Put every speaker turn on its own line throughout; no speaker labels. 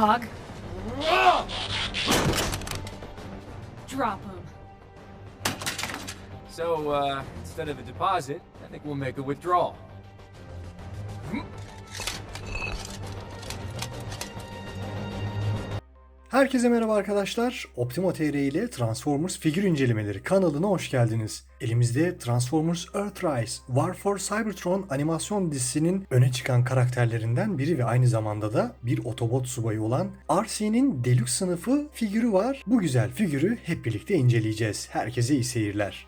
hog. Drop him.
So, uh, instead of a deposit, I think we'll make a withdrawal.
Herkese merhaba arkadaşlar. Optimo TR ile Transformers figür incelemeleri kanalına hoş geldiniz. Elimizde Transformers Earthrise War for Cybertron animasyon dizisinin öne çıkan karakterlerinden biri ve aynı zamanda da bir Autobot subayı olan RC'nin Deluxe sınıfı figürü var. Bu güzel figürü hep birlikte inceleyeceğiz. Herkese iyi seyirler.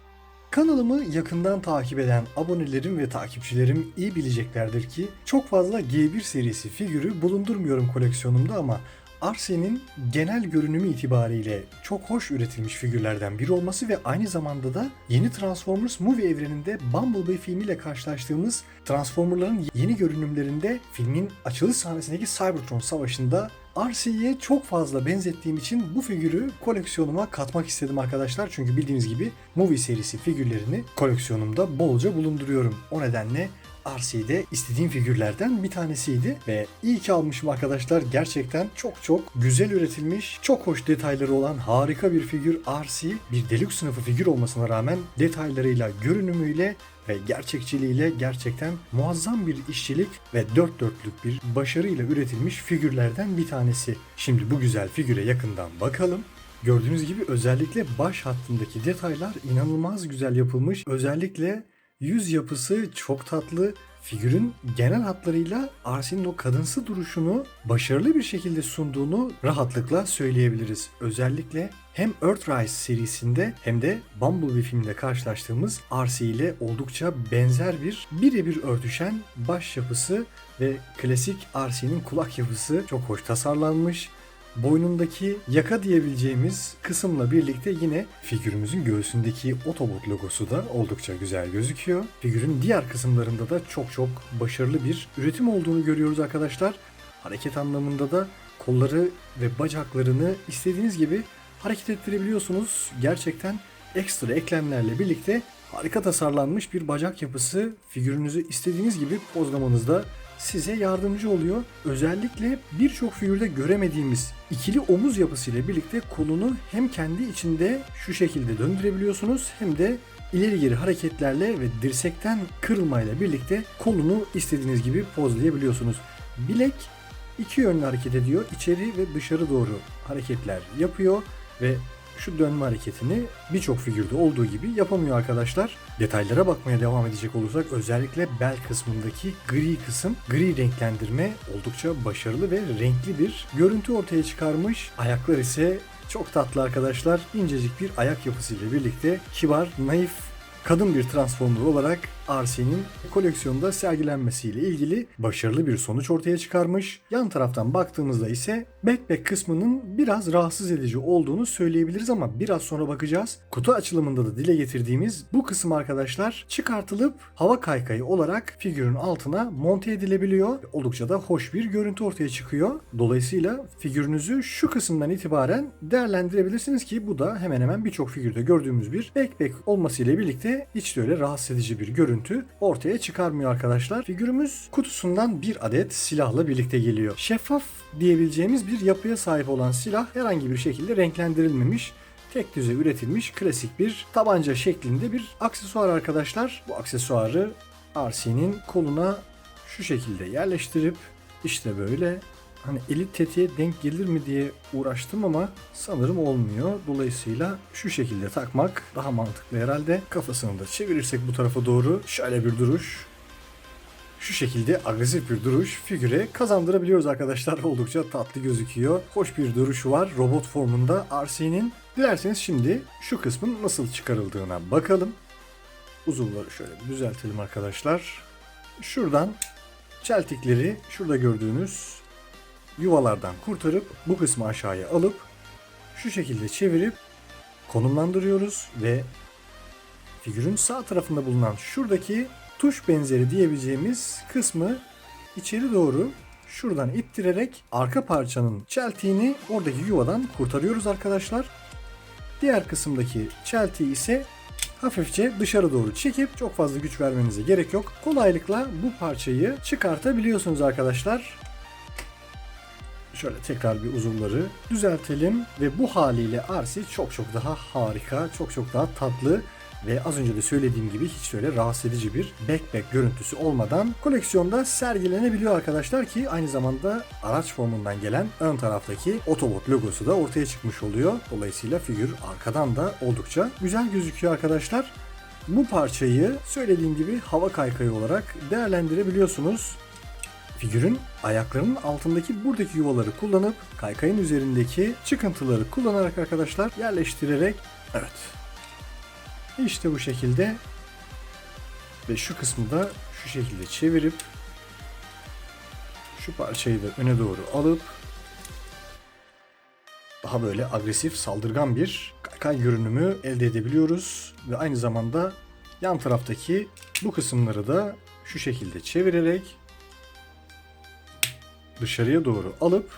Kanalımı yakından takip eden abonelerim ve takipçilerim iyi bileceklerdir ki çok fazla G1 serisi figürü bulundurmuyorum koleksiyonumda ama Arsen'in genel görünümü itibariyle çok hoş üretilmiş figürlerden biri olması ve aynı zamanda da yeni Transformers movie evreninde Bumblebee filmiyle karşılaştığımız Transformer'ların yeni görünümlerinde filmin açılış sahnesindeki Cybertron savaşında RC'ye çok fazla benzettiğim için bu figürü koleksiyonuma katmak istedim arkadaşlar. Çünkü bildiğiniz gibi movie serisi figürlerini koleksiyonumda bolca bulunduruyorum. O nedenle RC'de istediğim figürlerden bir tanesiydi ve iyi ki almışım arkadaşlar. Gerçekten çok çok güzel üretilmiş, çok hoş detayları olan harika bir figür RC. Bir deluxe sınıfı figür olmasına rağmen detaylarıyla, görünümüyle ve gerçekçiliğiyle gerçekten muazzam bir işçilik ve dört dörtlük bir başarıyla üretilmiş figürlerden bir tanesi. Şimdi bu güzel figüre yakından bakalım. Gördüğünüz gibi özellikle baş hattındaki detaylar inanılmaz güzel yapılmış. Özellikle yüz yapısı çok tatlı. Figürün genel hatlarıyla Arsin'in o kadınsı duruşunu başarılı bir şekilde sunduğunu rahatlıkla söyleyebiliriz. Özellikle hem Earthrise serisinde hem de Bumblebee filminde karşılaştığımız RC ile oldukça benzer bir birebir örtüşen baş yapısı ve klasik RC'nin kulak yapısı çok hoş tasarlanmış boynundaki yaka diyebileceğimiz kısımla birlikte yine figürümüzün göğsündeki Autobot logosu da oldukça güzel gözüküyor. Figürün diğer kısımlarında da çok çok başarılı bir üretim olduğunu görüyoruz arkadaşlar. Hareket anlamında da kolları ve bacaklarını istediğiniz gibi hareket ettirebiliyorsunuz. Gerçekten ekstra eklemlerle birlikte harika tasarlanmış bir bacak yapısı figürünüzü istediğiniz gibi pozlamanızda size yardımcı oluyor. Özellikle birçok figürde göremediğimiz ikili omuz yapısıyla birlikte kolunu hem kendi içinde şu şekilde döndürebiliyorsunuz hem de ileri geri hareketlerle ve dirsekten kırılmayla birlikte kolunu istediğiniz gibi pozlayabiliyorsunuz. Bilek iki yönlü hareket ediyor. İçeri ve dışarı doğru hareketler yapıyor ve şu dönme hareketini birçok figürde olduğu gibi yapamıyor arkadaşlar. Detaylara bakmaya devam edecek olursak özellikle bel kısmındaki gri kısım, gri renklendirme oldukça başarılı ve renkli bir görüntü ortaya çıkarmış. Ayaklar ise çok tatlı arkadaşlar. İncecik bir ayak yapısıyla birlikte kibar, naif kadın bir Transformer olarak RC'nin koleksiyonda sergilenmesiyle ilgili başarılı bir sonuç ortaya çıkarmış. Yan taraftan baktığımızda ise backpack kısmının biraz rahatsız edici olduğunu söyleyebiliriz ama biraz sonra bakacağız. Kutu açılımında da dile getirdiğimiz bu kısım arkadaşlar çıkartılıp hava kaykayı olarak figürün altına monte edilebiliyor. Oldukça da hoş bir görüntü ortaya çıkıyor. Dolayısıyla figürünüzü şu kısımdan itibaren değerlendirebilirsiniz ki bu da hemen hemen birçok figürde gördüğümüz bir backpack olmasıyla birlikte hiç de öyle rahatsız edici bir görüntü ortaya çıkarmıyor arkadaşlar. Figürümüz kutusundan bir adet silahla birlikte geliyor. Şeffaf diyebileceğimiz bir yapıya sahip olan silah herhangi bir şekilde renklendirilmemiş tek düze üretilmiş klasik bir tabanca şeklinde bir aksesuar arkadaşlar. Bu aksesuarı RC'nin koluna şu şekilde yerleştirip işte böyle hani eli tetiğe denk gelir mi diye uğraştım ama sanırım olmuyor. Dolayısıyla şu şekilde takmak daha mantıklı herhalde. Kafasını da çevirirsek bu tarafa doğru şöyle bir duruş. Şu şekilde agresif bir duruş figüre kazandırabiliyoruz arkadaşlar. Oldukça tatlı gözüküyor. Hoş bir duruşu var robot formunda RC'nin. Dilerseniz şimdi şu kısmın nasıl çıkarıldığına bakalım. Uzuvları şöyle düzeltelim arkadaşlar. Şuradan çeltikleri şurada gördüğünüz yuvalardan kurtarıp bu kısmı aşağıya alıp şu şekilde çevirip konumlandırıyoruz ve figürün sağ tarafında bulunan şuradaki tuş benzeri diyebileceğimiz kısmı içeri doğru şuradan ittirerek arka parçanın çeltiğini oradaki yuvadan kurtarıyoruz arkadaşlar. Diğer kısımdaki çeltiği ise hafifçe dışarı doğru çekip çok fazla güç vermenize gerek yok. Kolaylıkla bu parçayı çıkartabiliyorsunuz arkadaşlar Şöyle tekrar bir uzuvları düzeltelim ve bu haliyle Arsi çok çok daha harika, çok çok daha tatlı ve az önce de söylediğim gibi hiç öyle rahatsız edici bir backpack görüntüsü olmadan koleksiyonda sergilenebiliyor arkadaşlar ki aynı zamanda araç formundan gelen ön taraftaki Autobot logosu da ortaya çıkmış oluyor. Dolayısıyla figür arkadan da oldukça güzel gözüküyor arkadaşlar. Bu parçayı söylediğim gibi hava kaykayı olarak değerlendirebiliyorsunuz. Figürün ayaklarının altındaki buradaki yuvaları kullanıp kaykayın üzerindeki çıkıntıları kullanarak arkadaşlar yerleştirerek evet işte bu şekilde ve şu kısmı da şu şekilde çevirip şu parçayı da öne doğru alıp daha böyle agresif, saldırgan bir kaykay görünümü elde edebiliyoruz. Ve aynı zamanda yan taraftaki bu kısımları da şu şekilde çevirerek dışarıya doğru alıp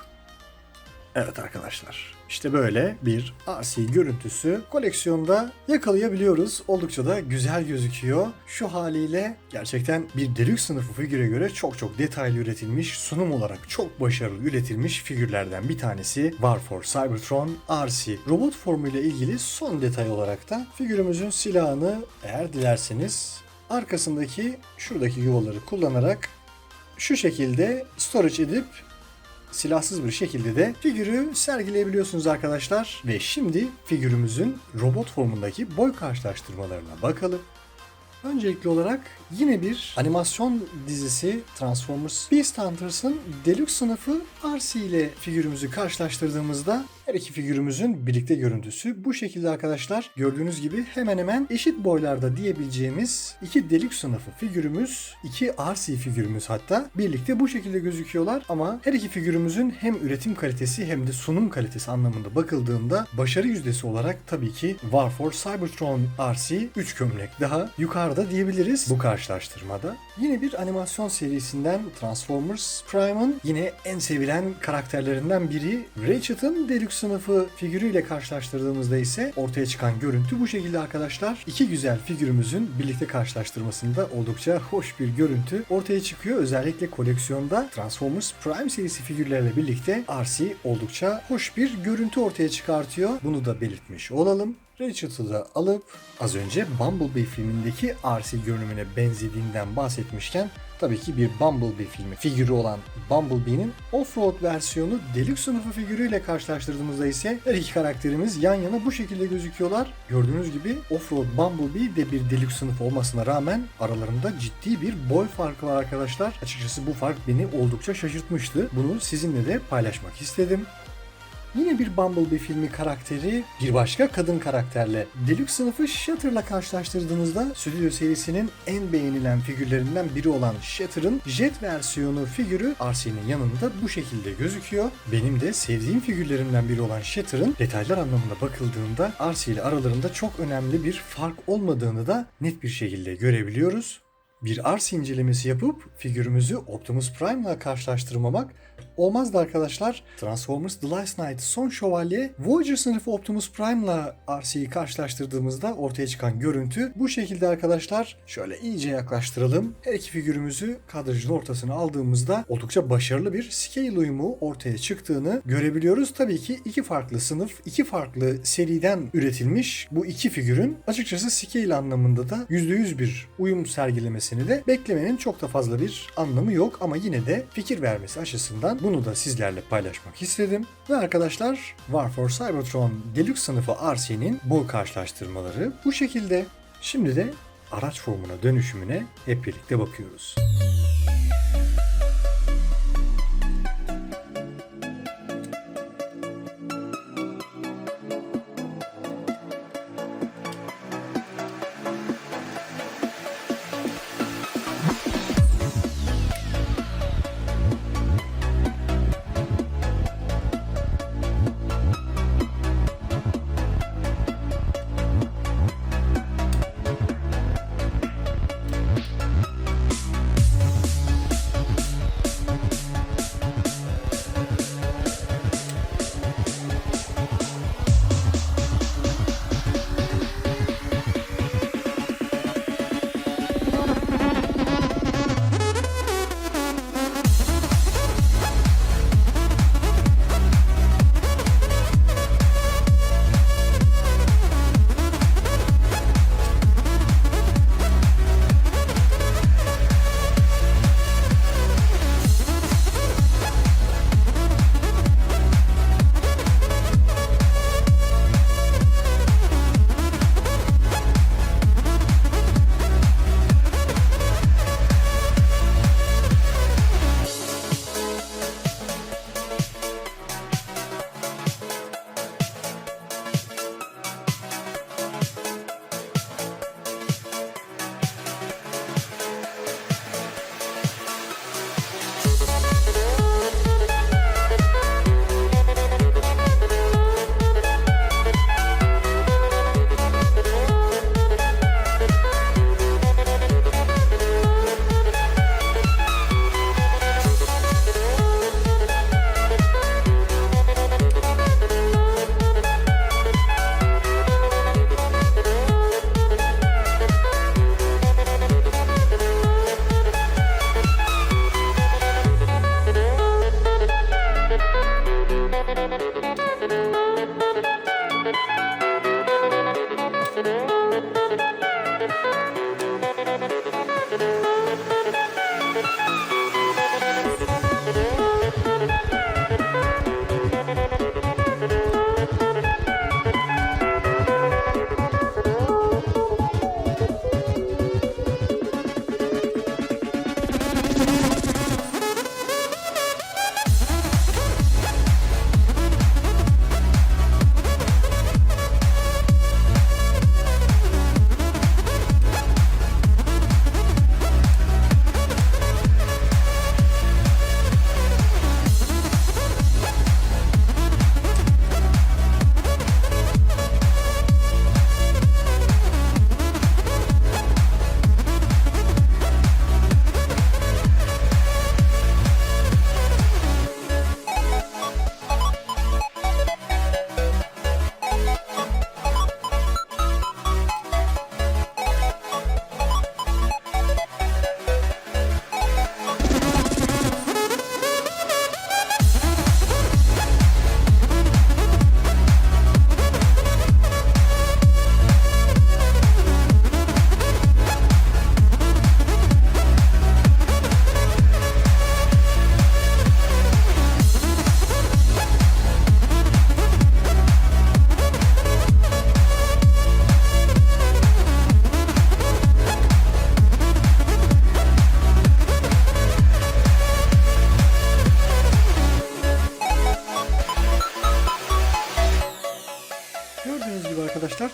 Evet arkadaşlar. İşte böyle bir RC görüntüsü koleksiyonda yakalayabiliyoruz. Oldukça da güzel gözüküyor. Şu haliyle gerçekten bir deluxe sınıfı figüre göre çok çok detaylı üretilmiş, sunum olarak çok başarılı üretilmiş figürlerden bir tanesi War for Cybertron RC. Robot formuyla ilgili son detay olarak da figürümüzün silahını eğer dilerseniz arkasındaki şuradaki yuvaları kullanarak şu şekilde storage edip silahsız bir şekilde de figürü sergileyebiliyorsunuz arkadaşlar. Ve şimdi figürümüzün robot formundaki boy karşılaştırmalarına bakalım. Öncelikli olarak yine bir animasyon dizisi Transformers. Beast Hunters'ın Deluxe sınıfı RC ile figürümüzü karşılaştırdığımızda her iki figürümüzün birlikte görüntüsü bu şekilde arkadaşlar. Gördüğünüz gibi hemen hemen eşit boylarda diyebileceğimiz iki Deluxe sınıfı figürümüz, iki RC figürümüz hatta birlikte bu şekilde gözüküyorlar. Ama her iki figürümüzün hem üretim kalitesi hem de sunum kalitesi anlamında bakıldığında başarı yüzdesi olarak tabii ki War for Cybertron RC 3 gömlek. Daha yukarıda diyebiliriz. Bu karşılaştırmada. Yine bir animasyon serisinden Transformers Prime'ın yine en sevilen karakterlerinden biri Ratchet'ın Deluxe sınıfı figürüyle karşılaştırdığımızda ise ortaya çıkan görüntü bu şekilde arkadaşlar. İki güzel figürümüzün birlikte karşılaştırmasında oldukça hoş bir görüntü ortaya çıkıyor. Özellikle koleksiyonda Transformers Prime serisi figürlerle birlikte RC oldukça hoş bir görüntü ortaya çıkartıyor. Bunu da belirtmiş olalım. Ratchet'ı da alıp az önce Bumblebee filmindeki RC görünümüne benzediğinden bahsetmişken tabii ki bir Bumblebee filmi figürü olan Bumblebee'nin Offroad versiyonu Deluxe sınıfı figürüyle karşılaştırdığımızda ise her iki karakterimiz yan yana bu şekilde gözüküyorlar. Gördüğünüz gibi Offroad Bumblebee de bir Deluxe sınıf olmasına rağmen aralarında ciddi bir boy farkı var arkadaşlar. Açıkçası bu fark beni oldukça şaşırtmıştı. Bunu sizinle de paylaşmak istedim. Yine bir Bumblebee filmi karakteri bir başka kadın karakterle Deluxe sınıfı Shatter'la karşılaştırdığınızda Stüdyo serisinin en beğenilen figürlerinden biri olan Shatter'ın Jet versiyonu figürü RC'nin yanında bu şekilde gözüküyor. Benim de sevdiğim figürlerimden biri olan Shatter'ın detaylar anlamına bakıldığında RC ile aralarında çok önemli bir fark olmadığını da net bir şekilde görebiliyoruz. Bir RC incelemesi yapıp figürümüzü Optimus Prime'la karşılaştırmamak olmazdı arkadaşlar. Transformers The Last Night Son Şövalye Voyager sınıfı Optimus Prime'la RC'yi karşılaştırdığımızda ortaya çıkan görüntü bu şekilde arkadaşlar. Şöyle iyice yaklaştıralım. Her iki figürümüzü kadrajın ortasına aldığımızda oldukça başarılı bir scale uyumu ortaya çıktığını görebiliyoruz. Tabii ki iki farklı sınıf, iki farklı seriden üretilmiş bu iki figürün açıkçası scale anlamında da %100 bir uyum sergilemesini de beklemenin çok da fazla bir anlamı yok ama yine de fikir vermesi açısından bunu da sizlerle paylaşmak istedim. Ve arkadaşlar War for Cybertron Deluxe sınıfı RC'nin bu karşılaştırmaları bu şekilde. Şimdi de araç formuna dönüşümüne hep birlikte bakıyoruz.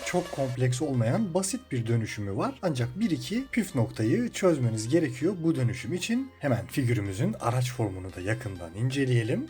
Çok kompleks olmayan basit bir dönüşümü var. Ancak bir iki püf noktayı çözmeniz gerekiyor bu dönüşüm için. Hemen figürümüzün araç formunu da yakından inceleyelim.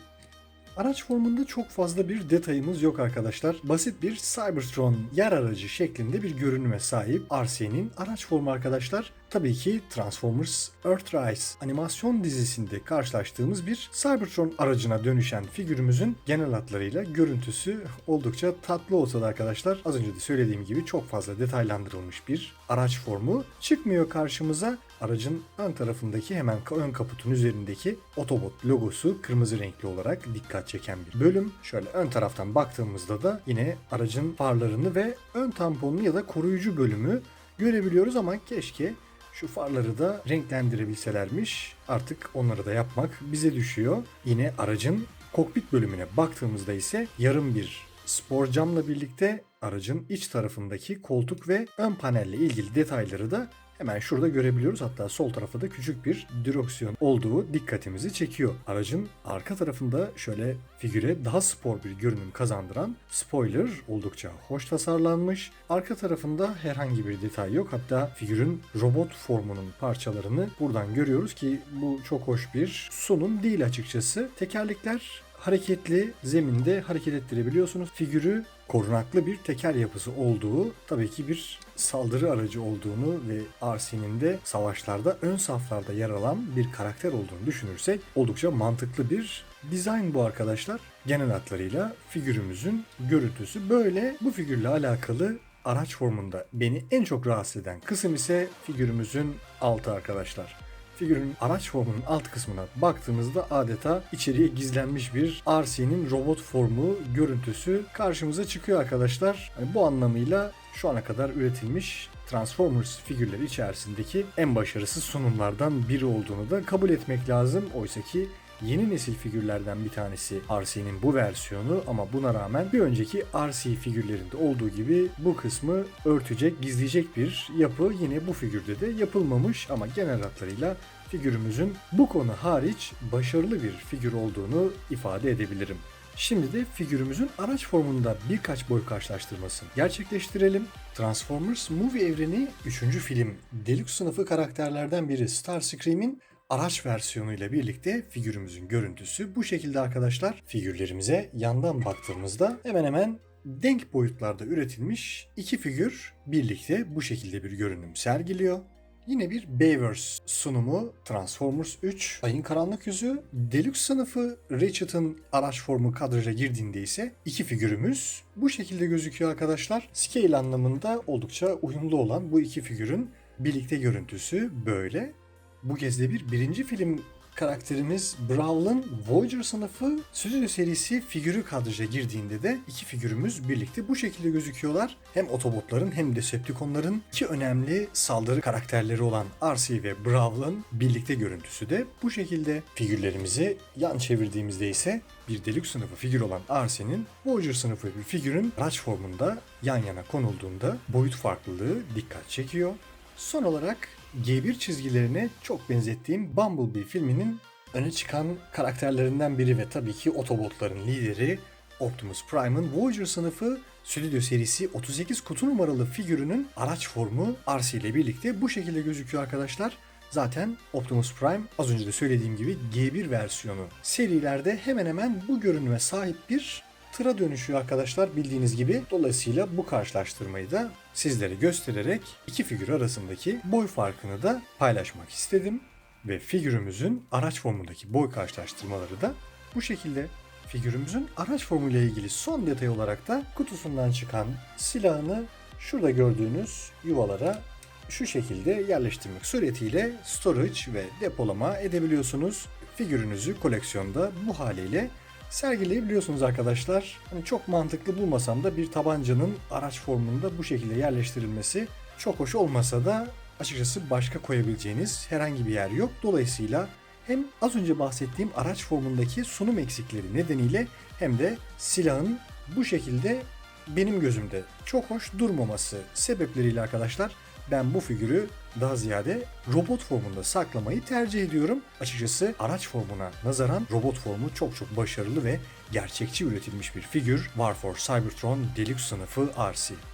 Araç formunda çok fazla bir detayımız yok arkadaşlar. Basit bir Cybertron yer aracı şeklinde bir görünüme sahip RC'nin araç formu arkadaşlar. Tabii ki Transformers Earthrise animasyon dizisinde karşılaştığımız bir Cybertron aracına dönüşen figürümüzün genel hatlarıyla görüntüsü oldukça tatlı olsa da arkadaşlar az önce de söylediğim gibi çok fazla detaylandırılmış bir araç formu çıkmıyor karşımıza. Aracın ön tarafındaki hemen ön kaputun üzerindeki Autobot logosu kırmızı renkli olarak dikkat çeken bir bölüm. Şöyle ön taraftan baktığımızda da yine aracın farlarını ve ön tamponunu ya da koruyucu bölümü görebiliyoruz ama keşke şu farları da renklendirebilselermiş. Artık onları da yapmak bize düşüyor. Yine aracın kokpit bölümüne baktığımızda ise yarım bir spor camla birlikte aracın iç tarafındaki koltuk ve ön panelle ilgili detayları da Hemen şurada görebiliyoruz. Hatta sol tarafta da küçük bir direksiyon olduğu dikkatimizi çekiyor. Aracın arka tarafında şöyle figüre daha spor bir görünüm kazandıran spoiler oldukça hoş tasarlanmış. Arka tarafında herhangi bir detay yok. Hatta figürün robot formunun parçalarını buradan görüyoruz ki bu çok hoş bir sunum değil açıkçası. Tekerlekler hareketli zeminde hareket ettirebiliyorsunuz. Figürü korunaklı bir teker yapısı olduğu tabii ki bir saldırı aracı olduğunu ve RC'nin de savaşlarda ön saflarda yer alan bir karakter olduğunu düşünürsek oldukça mantıklı bir dizayn bu arkadaşlar. Genel hatlarıyla figürümüzün görüntüsü böyle. Bu figürle alakalı araç formunda beni en çok rahatsız eden kısım ise figürümüzün altı arkadaşlar figürün araç formunun alt kısmına baktığımızda adeta içeriye gizlenmiş bir RC'nin robot formu görüntüsü karşımıza çıkıyor arkadaşlar. Yani bu anlamıyla şu ana kadar üretilmiş Transformers figürleri içerisindeki en başarısız sunumlardan biri olduğunu da kabul etmek lazım. Oysa ki yeni nesil figürlerden bir tanesi RC'nin bu versiyonu ama buna rağmen bir önceki RC figürlerinde olduğu gibi bu kısmı örtecek, gizleyecek bir yapı yine bu figürde de yapılmamış ama genel hatlarıyla figürümüzün bu konu hariç başarılı bir figür olduğunu ifade edebilirim. Şimdi de figürümüzün araç formunda birkaç boy karşılaştırmasını gerçekleştirelim. Transformers Movie evreni 3. film Deluxe sınıfı karakterlerden biri Starscream'in araç versiyonu ile birlikte figürümüzün görüntüsü bu şekilde arkadaşlar. Figürlerimize yandan baktığımızda hemen hemen denk boyutlarda üretilmiş iki figür birlikte bu şekilde bir görünüm sergiliyor. Yine bir Bayverse sunumu Transformers 3 Ayın Karanlık Yüzü Deluxe sınıfı Ratchet'ın araç formu kadraja girdiğinde ise iki figürümüz bu şekilde gözüküyor arkadaşlar. Scale anlamında oldukça uyumlu olan bu iki figürün birlikte görüntüsü böyle. Bu kez de bir birinci film karakterimiz Brawl'ın Voyager sınıfı stüdyo serisi figürü kadraja girdiğinde de iki figürümüz birlikte bu şekilde gözüküyorlar. Hem Autobotların hem de Decepticonların iki önemli saldırı karakterleri olan RC ve Brawl'ın birlikte görüntüsü de bu şekilde. Figürlerimizi yan çevirdiğimizde ise bir Deluxe sınıfı figür olan RC'nin Voyager sınıfı bir figürün araç formunda yan yana konulduğunda boyut farklılığı dikkat çekiyor. Son olarak G1 çizgilerine çok benzettiğim Bumblebee filminin öne çıkan karakterlerinden biri ve tabii ki Autobotların lideri Optimus Prime'ın Voyager sınıfı Stüdyo serisi 38 kutu numaralı figürünün araç formu RC ile birlikte bu şekilde gözüküyor arkadaşlar. Zaten Optimus Prime az önce de söylediğim gibi G1 versiyonu serilerde hemen hemen bu görünüme sahip bir tıra dönüşüyor arkadaşlar bildiğiniz gibi. Dolayısıyla bu karşılaştırmayı da sizlere göstererek iki figür arasındaki boy farkını da paylaşmak istedim. Ve figürümüzün araç formundaki boy karşılaştırmaları da bu şekilde. Figürümüzün araç formuyla ilgili son detay olarak da kutusundan çıkan silahını şurada gördüğünüz yuvalara şu şekilde yerleştirmek suretiyle storage ve depolama edebiliyorsunuz. Figürünüzü koleksiyonda bu haliyle sergileyebiliyorsunuz arkadaşlar. Hani çok mantıklı bulmasam da bir tabancanın araç formunda bu şekilde yerleştirilmesi çok hoş olmasa da açıkçası başka koyabileceğiniz herhangi bir yer yok. Dolayısıyla hem az önce bahsettiğim araç formundaki sunum eksikleri nedeniyle hem de silahın bu şekilde benim gözümde çok hoş durmaması sebepleriyle arkadaşlar ben bu figürü daha ziyade robot formunda saklamayı tercih ediyorum. Açıkçası araç formuna nazaran robot formu çok çok başarılı ve gerçekçi üretilmiş bir figür War Cybertron Deluxe sınıfı RC.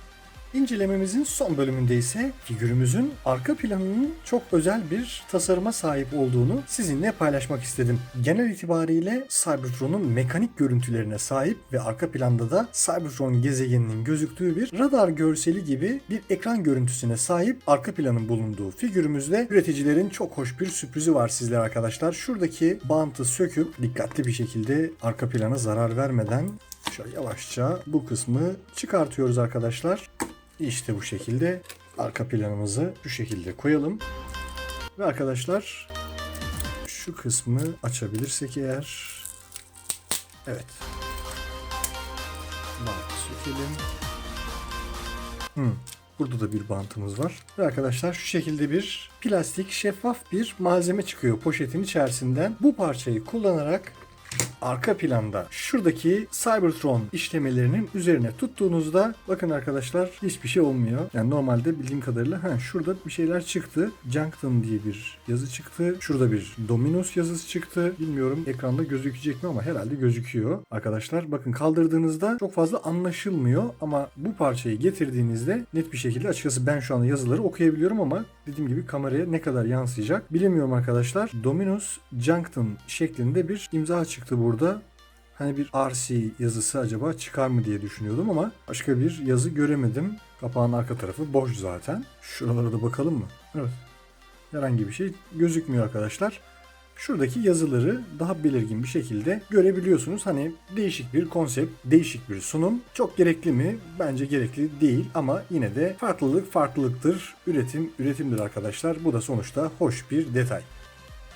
İncelememizin son bölümünde ise figürümüzün arka planının çok özel bir tasarıma sahip olduğunu sizinle paylaşmak istedim. Genel itibariyle Cybertron'un mekanik görüntülerine sahip ve arka planda da Cybertron gezegeninin gözüktüğü bir radar görseli gibi bir ekran görüntüsüne sahip arka planın bulunduğu figürümüzde üreticilerin çok hoş bir sürprizi var sizlere arkadaşlar. Şuradaki bantı söküp dikkatli bir şekilde arka plana zarar vermeden şöyle yavaşça bu kısmı çıkartıyoruz arkadaşlar. İşte bu şekilde arka planımızı şu şekilde koyalım. Ve arkadaşlar şu kısmı açabilirsek eğer evet bantı sökelim. Hmm. Burada da bir bantımız var. Ve arkadaşlar şu şekilde bir plastik şeffaf bir malzeme çıkıyor poşetin içerisinden. Bu parçayı kullanarak arka planda şuradaki Cybertron işlemelerinin üzerine tuttuğunuzda bakın arkadaşlar hiçbir şey olmuyor. Yani normalde bildiğim kadarıyla ha şurada bir şeyler çıktı. Junction diye bir yazı çıktı. Şurada bir Dominus yazısı çıktı. Bilmiyorum ekranda gözükecek mi ama herhalde gözüküyor. Arkadaşlar bakın kaldırdığınızda çok fazla anlaşılmıyor ama bu parçayı getirdiğinizde net bir şekilde açıkçası ben şu anda yazıları okuyabiliyorum ama dediğim gibi kameraya ne kadar yansıyacak bilemiyorum arkadaşlar. Dominus Junction şeklinde bir imza çıktı burada. Hani bir RC yazısı acaba çıkar mı diye düşünüyordum ama başka bir yazı göremedim. Kapağın arka tarafı boş zaten. Şuralara da bakalım mı? Evet. Herhangi bir şey gözükmüyor arkadaşlar. Şuradaki yazıları daha belirgin bir şekilde görebiliyorsunuz. Hani değişik bir konsept, değişik bir sunum. Çok gerekli mi? Bence gerekli değil ama yine de farklılık farklılıktır. Üretim üretimdir arkadaşlar. Bu da sonuçta hoş bir detay.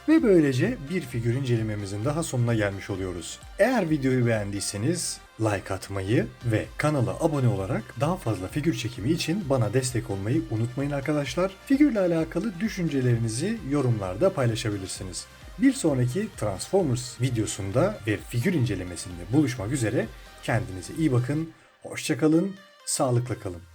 Ve böylece bir figür incelememizin daha sonuna gelmiş oluyoruz. Eğer videoyu beğendiyseniz like atmayı ve kanala abone olarak daha fazla figür çekimi için bana destek olmayı unutmayın arkadaşlar. Figürle alakalı düşüncelerinizi yorumlarda paylaşabilirsiniz. Bir sonraki Transformers videosunda ve figür incelemesinde buluşmak üzere. Kendinize iyi bakın, hoşçakalın, sağlıkla kalın.